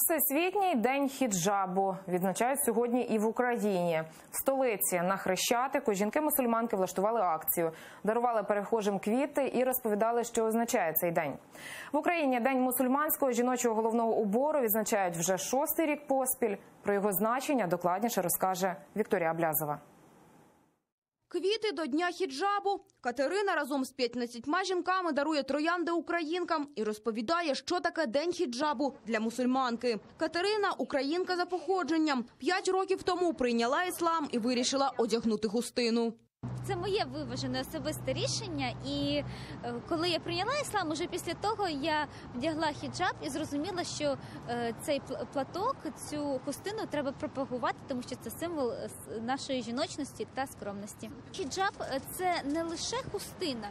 Всесвітній день хіджабу відзначають сьогодні і в Україні. В столиці на Хрещатику жінки-мусульманки влаштували акцію, дарували перехожим квіти і розповідали, що означає цей день. В Україні день мусульманського жіночого головного убору відзначають вже шостий рік поспіль. Про його значення докладніше розкаже Вікторія Блязова. Квіти до дня хіджабу. Катерина разом з 15 жінками дарує троянди українкам і розповідає, що таке день хіджабу для мусульманки. Катерина українка за походженням. П'ять років тому прийняла іслам і вирішила одягнути хустину. Це моє виважене особисте рішення. І е, коли я прийняла іслам, уже після того я вдягла хіджаб і зрозуміла, що е, цей пл- платок, цю хустину треба пропагувати, тому що це символ е, нашої жіночності та скромності. Хіджаб це не лише хустина.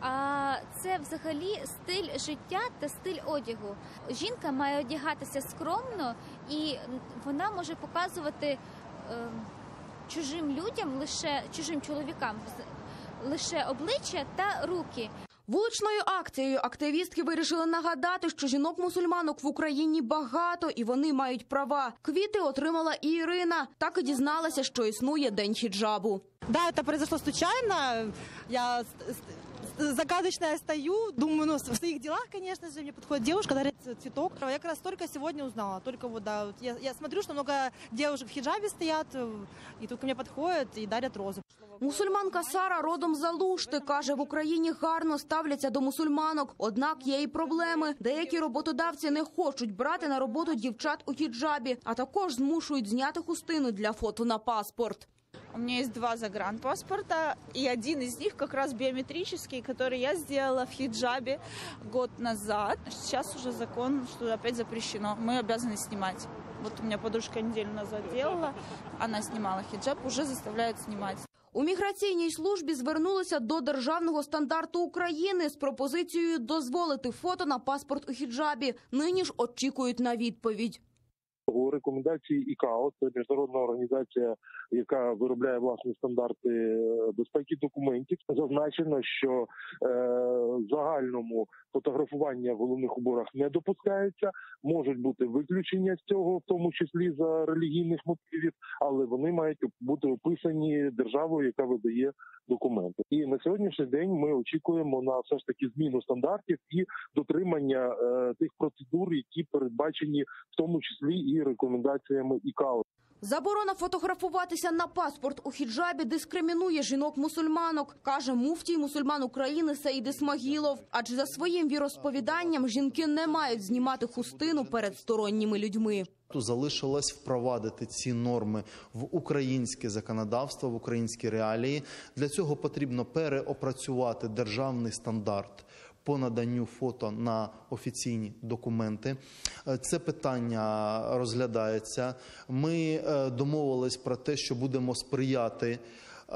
А це взагалі стиль життя та стиль одягу. Жінка має одягатися скромно, і вона може показувати е, чужим людям, лише чужим чоловікам, з- лише обличчя та руки. Вуличною акцією активістки вирішили нагадати, що жінок-мусульманок в Україні багато і вони мають права. Квіти отримала і Ірина. Так і дізналася, що існує день хіджабу. Да, это произошло случайно. Я с- с- загадочно я стою, думаю, ну, в своих делах, конечно же, мне подходит девушка, дарит цветок. Я как раз только сегодня узнала, только вот, да, вот я, я смотрю, что много девушек в хиджабе стоят, э, и тут ко мне подходят и дарят розы. Мусульманка Сара родом з Алушти каже, в Україні гарно ставляться до мусульманок. Однак є і проблеми. Деякі роботодавці не хочуть брати на роботу дівчат у хіджабі, а також змушують зняти хустину для фото на паспорт. У меня есть два загранпаспорта, и один из них как раз биометрический, который я сделала в хиджабе год назад. Сейчас уже закон, что опять запрещено. Мы обязаны снимать. Вот у меня подружка неделю назад делала, она снимала хиджаб, уже заставляют снимать. У міграційній службі звернулися до державного стандарту України з пропозицією дозволити фото на паспорт у хіджабі. Нині ж очікують на відповідь. У рекомендації ІКАО, це міжнародна організація, яка виробляє власні стандарти е, безпеки документів. Зазначено, що е, загальному фотографування в головних уборах не допускається. Можуть бути виключення з цього, в тому числі за релігійних мотивів, але вони мають бути описані державою, яка видає документи. І на сьогоднішній день ми очікуємо на все ж таки зміну стандартів і дотримання е, тих процедур, які передбачені в тому числі і рекомендаціями ІКАО. Заборона фотографуватися на паспорт у хіджабі дискримінує жінок-мусульманок, каже муфтій мусульман України Саїд Ісмагілов. Адже за своїм віросповіданням жінки не мають знімати хустину перед сторонніми людьми. Тут залишилось впровадити ці норми в українське законодавство, в українські реалії. Для цього потрібно переопрацювати державний стандарт по наданню фото на офіційні документи. Е, Це питання розглядається. Ми е, домовились про те, що будемо сприяти. Е,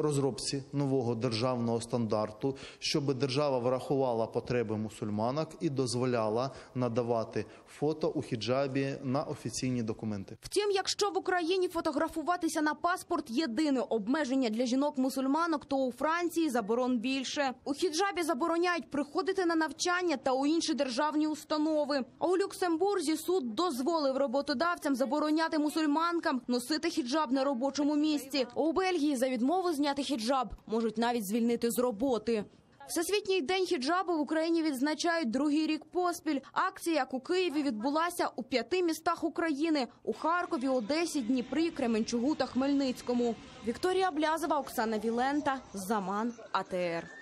Розробці нового державного стандарту, щоб держава врахувала потреби мусульманок і дозволяла надавати фото у хіджабі на офіційні документи. Втім, якщо в Україні фотографуватися на паспорт єдине обмеження для жінок-мусульманок, то у Франції заборон більше. У хіджабі забороняють приходити на навчання та у інші державні установи. А у Люксембурзі суд дозволив роботодавцям забороняти мусульманкам носити хіджаб на робочому місці. У Бельгії за відмову зняти хіджаб можуть навіть звільнити з роботи. Всесвітній день хіджабу в Україні відзначають другий рік поспіль. Акція, як у Києві, відбулася у п'яти містах України: у Харкові, Одесі, Дніпрі, Кременчугу та Хмельницькому. Вікторія Блязова, Оксана Вілента, Заман, АТР.